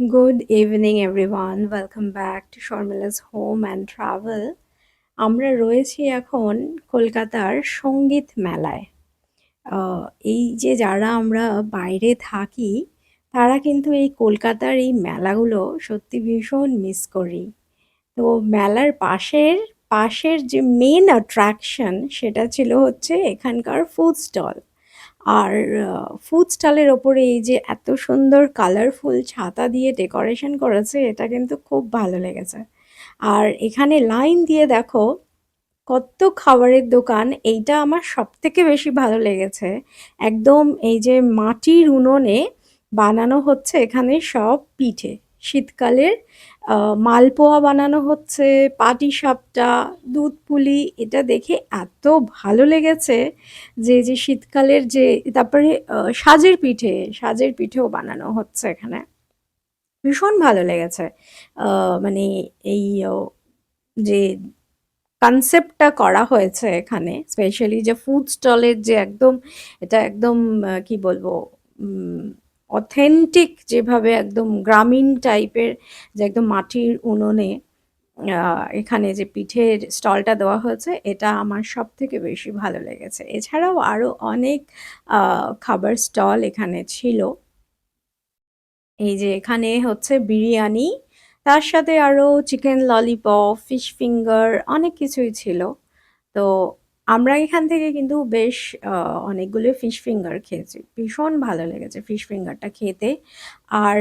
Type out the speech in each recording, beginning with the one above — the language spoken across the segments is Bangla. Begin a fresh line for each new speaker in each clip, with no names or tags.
Good evening everyone welcome back to Sharmila's Home and Travel. আমরা রয়েছি এখন কলকাতার সংগীত মেলায়। এই যে যারা আমরা বাইরে থাকি, তারা কিন্তু এই কলকাতার এই মেলাগুলো সত্যি ভীষণ মিস করি। তো মেলার পাশের পাশের যে মেন অ্যাট্রাকশন সেটা ছিল হচ্ছে এখানকার ফুড স্টল আর ফুড স্টলের ওপরে এই যে এত সুন্দর কালারফুল ছাতা দিয়ে ডেকোরেশন করেছে, এটা কিন্তু খুব ভালো লেগেছে। আর এখানে লাইন দিয়ে দেখো কত খাবারের দোকান, এইটা আমার সব থেকে বেশি ভালো লেগেছে। একদম এই যে মাটির উনুনে বানানো হচ্ছে এখানে সব পিঠে। শীতকালের মালপোয়া বানানো হচ্ছে পাটিসাপটা দুধ পুলি, এটা দেখে এত ভালো লেগেছে যে যে শীতকালের যে, তারপরে সাজের পিঠে, সাজের পিঠেও বানানো হচ্ছে এখানে। ভীষণ ভালো লেগেছে। মানে এই যে কনসেপ্টটা করা হয়েছে এখানে স্পেশালি যে ফুড স্টলের যে একদম, এটা একদম কি বলব অথেন্টিক যেভাবে একদম গ্রামীণ টাইপের যে একদম মাটির উনুনে এখানে যে পিঠের স্টলটা দেওয়া হয়েছে, এটা আমার সব থেকে বেশি ভালো লেগেছে। এছাড়াও আরও অনেক খাবার স্টল এখানে ছিল। এই যে এখানে হচ্ছে বিরিয়ানি, তার সাথে আরও চিকেন ললিপপ, ফিশ ফিঙ্গার, অনেক কিছুই ছিল। তো আমরা এখান থেকে কিন্তু বেশ অনেকগুলো ফিশ ফিঙ্গার খেয়েছি। ভীষণ ভালো লেগেছে ফিশ ফিঙ্গারটা খেতে। আর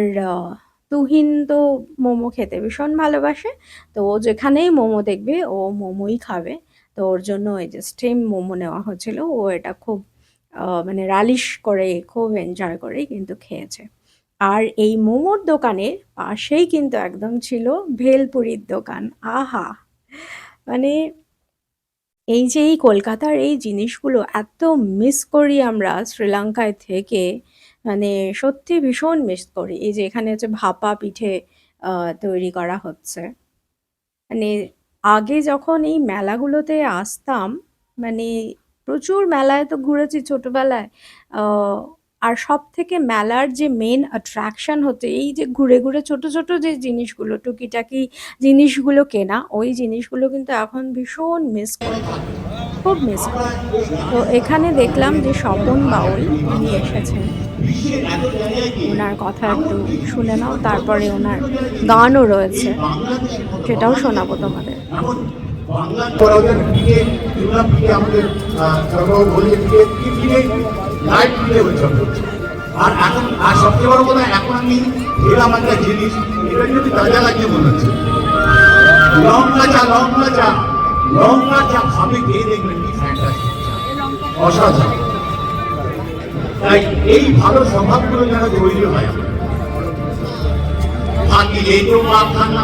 তুহিন তো মোমো খেতে ভীষণ ভালোবাসে। তো ও যেখানেই মোমো দেখবে, ও মোমোই খাবে। তো ওর জন্য এই যে স্টিম মোমো নেওয়া হয়েছিল ও এটা খুব মানে রালিশ করে, খুব এনজয় করেই কিন্তু খেয়েছে। আর এই মোমোর দোকানের পাশেই কিন্তু একদম ছিল ভেলপুরির দোকান। আহা! মানে এই যে এই কলকাতার এই জিনিসগুলো এত মিস করি আমরা শ্রীলঙ্কায় থেকে মানে সত্যি ভীষণ মিস করি। এই যে এখানে হচ্ছে ভাপা পিঠে তৈরি করা হচ্ছে। মানে আগে যখন এই মেলাগুলোতে আসতাম মানে প্রচুর মেলায় তো ঘুরেছি ছোটবেলায় আর সব থেকে মেলার যে মেন অ্যাট্রাকশন হচ্ছে, এই যে ঘুরে ঘুরে ছোট ছোট যে জিনিসগুলো, টুকিটাকি জিনিসগুলো কেনা, ওই জিনিসগুলো কিন্তু এখন ভীষণ মিস করি। খুব মিস করি। তো এখানে দেখলাম যে স্বপন বাউল, উনি এসেছেন। ওনার কথা একটু শুনে নাও, তারপরে ওনার গানও রয়েছে। সেটাও শোনাবো তোমাদের।
বাংলা পড়াদের দিকে দুর্গা পিঠে আমাদের সরবরাহ বলে দিকে কি পিঠে লাইট পিঠে উৎসব হচ্ছে আর এখন, আর সবচেয়ে বড় কথা, এখন আমি খেলাম একটা জিনিস, এটা কিন্তু তাজা লাগে মনে হচ্ছে। লঙ্কা চা লঙ্কা চা লঙ্কা চা খাবে, খেয়ে দেখবেন কি ফ্যান্টাস্টিক অসাধারণ। তাই এই ভালো স্বভাবগুলো যেন তৈরি হয়। আমাদের। বাকি এই তো মা খানা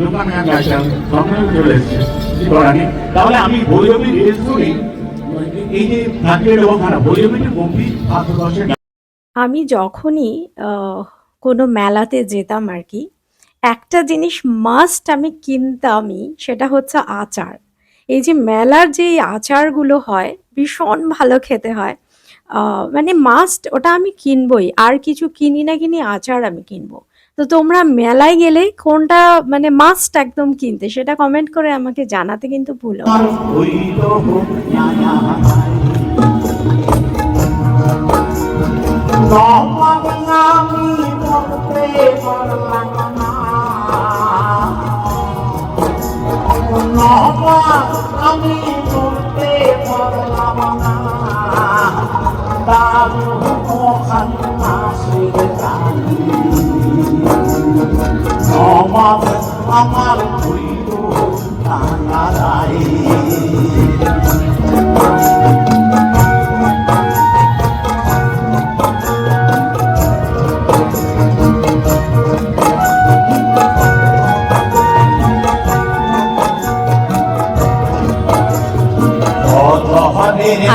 দোকানে আমি আসলাম সঙ্গে চলে এসেছে। নেই। তাহলে আমি করি এই যে বৈরবীটি গম্ভীর
আমি যখনই কোনো মেলাতে যেতাম আর কি, একটা জিনিস মাস্ট আমি কিনতামই, সেটা হচ্ছে আচার। এই যে মেলার যে আচারগুলো হয়, ভীষণ ভালো খেতে হয়। মানে মাস্ট ওটা আমি কিনবই। আর কিছু কিনি না কিনি আচার আমি কিনবো। তো তোমরা মেলায় গেলে কোনটা মানে মাস্ট একদম কিনতে? সেটা কমেন্ট করে আমাকে জানাতে কিন্তু ভুলো
আমি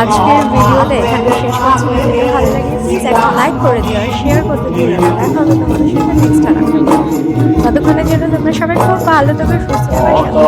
আজকের ভিডিওতে এখানে শেষ করছি। ভিডিও ভালো লাগে প্লিজ একটা লাইক করে দিও শেয়ার করতে দিও দেখা হবে তোমাদের সাথে নেক্সট টাইম ততক্ষণের জন্য তোমরা সবাই খুব ভালো থাকবে সুস্থ থাকবে